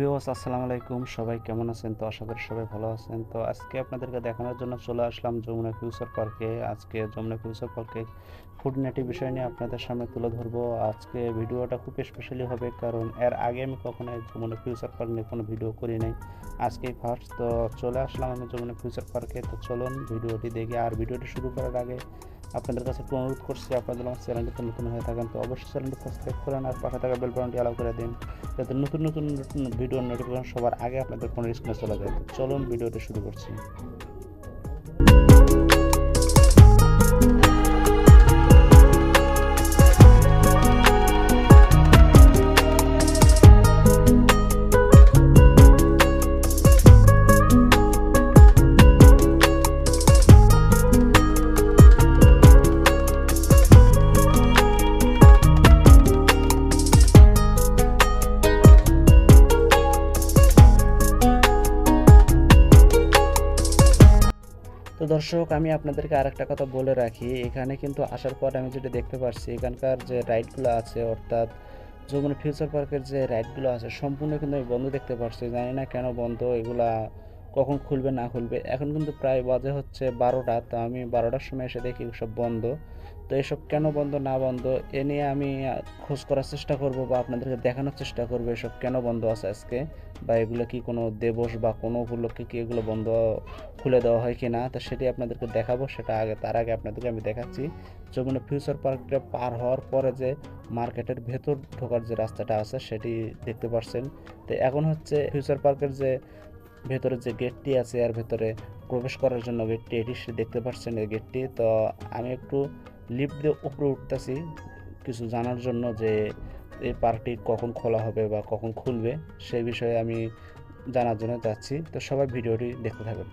Viewers আসসালামু আলাইকুম। সবাই কেমন আছেন? তো আশা করি সবাই ভালো আছেন। তো আজকে আপনাদেরকে দেখানোর জন্য চলে আসলাম যমুনা ফিউচার পার্কে আজকে যমুনা ফিউচার পার্কে ফুডনেটি বিষয় নিয়ে আপনাদের সামনে তুলে ধরবো। আজকে ভিডিওটা খুব স্পেশালি হবে কারণ এর আগে আমি কখনো যমুনা ফিউচার পার্ক নিয়ে কোনো ভিডিও করি নাই। আজকেই ফার্স্ট তো চলে আসলাম আমি যমুনা ফিউচার পার্কে তো চলুন ভিডিওটি দেখে। আর ভিডিওটি শুরু করার আগে আপনাদের কাছে একটু অনুরোধ করছি আপনাদের আমার চ্যানেলটিতে নতুন হয়ে থাকেন, তো অবশ্যই চ্যানেলটি সাবস্ক্রাইব করেন আর পাশে থাকা বেল বাটনটি অ্যালাউ করে দিন। যাতে নতুন নতুন ভিডিওর নোটিফিকেশন সবার আগে আপনাদের ফোনের স্ক্রিনে চলে যায়। চলুন ভিডিওটি শুরু করছি। তো দর্শক, আমি আপনাদেরকে আরেকটা কথা বলে রাখি। এখানে কিন্তু আসার পর আমি যেটা দেখতে পাচ্ছি এখানকার যে রাইডগুলো আছে, অর্থাৎ যমুনা ফিউচার পার্কের যে রাইডগুলো আছে, সম্পূর্ণ কিন্তু আমি বন্ধ দেখতে পাচ্ছি জানি না কেন বন্ধ, এগুলা কখন খুলবে, না খুলবে। এখন কিন্তু প্রায় বাজে হচ্ছে বারোটা, তো আমি বারোটার সময় এসে দেখি সব বন্ধ। তো এসব কেন বন্ধ, না বন্ধ, এ নিয়ে আমি খোঁজ করার চেষ্টা করব বা আপনাদেরকে দেখানোর চেষ্টা করব এসব কেন বন্ধ আছে আজকে? বা এগুলো কি কোনো দেবস বা কোনো উপলক্ষে কি এগুলো বন্ধ খুলে দেওয়া হয় কি না তো সেটি আপনাদেরকে দেখাবো, সেটা আগে, তার আগে আপনাদেরকে আমি দেখাচ্ছি। যমুনা ফিউচার পার্কটা পার হওয়ার পরে যে মার্কেটের ভেতর ঢোকার যে রাস্তাটা আছে, সেটি দেখতে পাচ্ছেন তো এখন হচ্ছে ফিউচার পার্কের যে ভেতরে যে গেটটি আছে এর ভেতরে প্রবেশ করার জন্য গেটটি, এটি সে দেখতে পাচ্ছেন এই গেটটি। তো আমি একটু লিফট দিয়ে উপরে উঠতেছি কিছু জানার জন্য যে এই পার্কটি কখন খোলা হবে বা কখন খুলবে, সেই বিষয়ে আমি জানার জন্য যাচ্ছি। তো সবাই ভিডিওটি দেখতে থাকুন।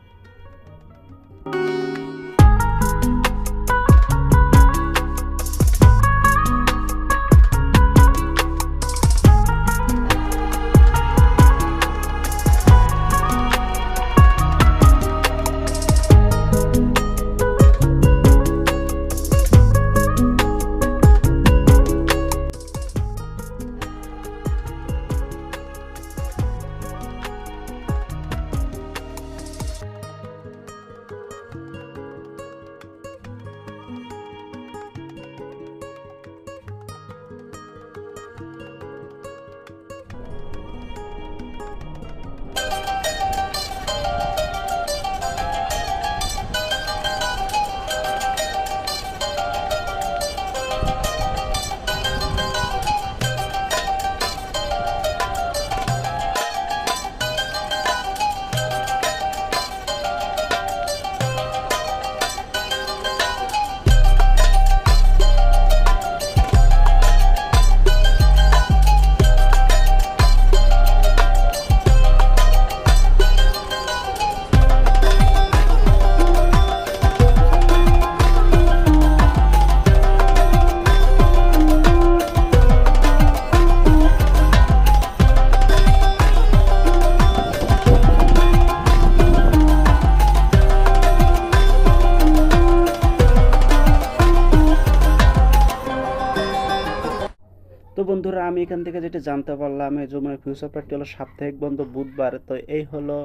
তো বন্ধুরা, আমি এখান থেকে যেটা জানতে পারলাম, এই যমুনা ফিউচার পার্কটি হলো সাপ্তাহিক বন্ধ বুধবার। তো এই হলো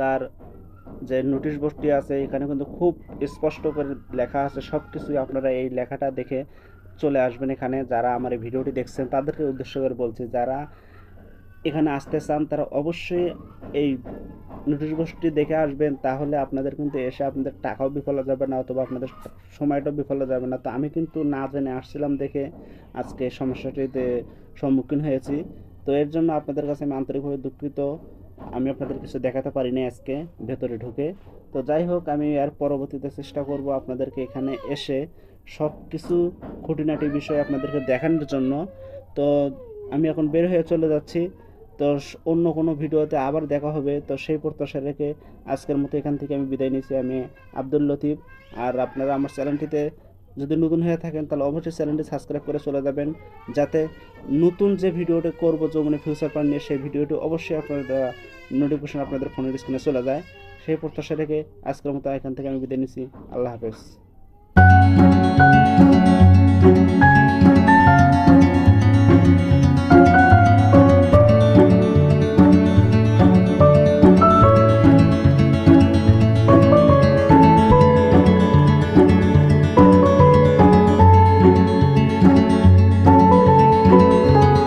তার যে নোটিশ বোর্ডটি আছে, এখানে কিন্তু খুব স্পষ্ট করে লেখা আছে সব কিছুই আপনারা এই লেখাটা দেখে চলে আসবেন এখানে। যারা আমার এই ভিডিওটি দেখছেন, তাদেরকে উদ্দেশ্য করে বলছি, যারা এখানে আসতে চান, তারা অবশ্যই এই নোটিশ বোর্ডটি দেখে আসবেন, তাহলে আপনাদের কিন্তু এসে আপনাদের টাকাও বিফল যাবে না অথবা আপনাদের সময়টাও বিফল যাবে না। তো আমি কিন্তু না জেনে আসছিলাম দেখে আজকে সমস্যাটিতে সম্মুখীন হয়েছি। তো এর জন্য আপনাদের কাছে আমি আন্তরিকভাবে দুঃখিত। আমি আপনাদের কিছু দেখাতে পারিনি আজকে ভেতরে ঢুকে। তো যাই হোক, আমি এর পরবর্তীতে চেষ্টা করব আপনাদেরকে এখানে এসে সব কিছু খুঁটিনাটি বিষয় আপনাদেরকে দেখানোর জন্য। তো আমি এখন বের হয়ে চলে যাচ্ছি। তো অন্য কোনো ভিডিওতে আবার দেখা হবে। তো সেই প্রত্যাশা রেখে আজকের মতো এখান থেকে আমি বিদায় নিচ্ছি আমি আব্দুল লতিফ। আর আপনারা আমার চ্যানেলটিতে যদি নতুন হয়ে থাকেন, তাহলে অবশ্যই চ্যানেলটি সাবস্ক্রাইব করে চলে যাবেন। যাতে নতুন যে ভিডিওটি করব যমুনা ফিউচার প্ল্যান নিয়ে, সেই ভিডিওটি অবশ্যই আপনারা নোটিফিকেশন আপনাদের ফোনের স্ক্রিনে চলে যায়। সেই প্রত্যাশা রেখে আজকের মতো এখান থেকে আমি বিদায় নিচ্ছি আল্লাহ হাফেজ।